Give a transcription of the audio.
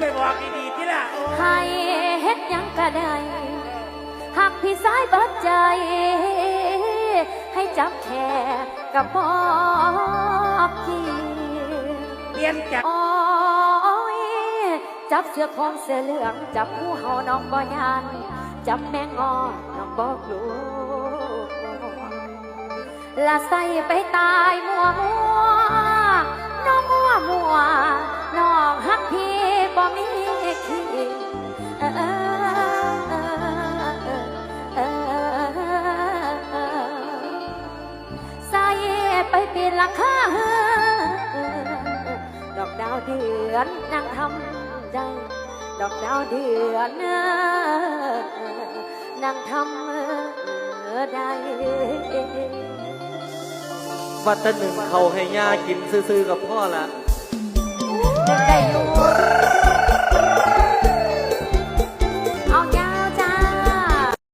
ไปบอกดีๆที่ล่ะให้เฮ็ดหยังก็ได้หักพี่สายเบิดใจ ให้จับแค่กับบอกีเปลี่ยนจากโอ้ยจับเสื้อของเสื้อเหลือง จับผู้เฮาน้องบ่ยาน จับแมงงอน้องบ่กลัวละใส่ไปตายมัวมัว มีขี้เออเออเออเออใส่ไปปีนลังคาดอกดาวเดือนนั่งทำใจดอกดาวเดือนนั่งทำได้วัดตะหนึ่งเขาให้ย่ากินซื่อๆกับพ่อละ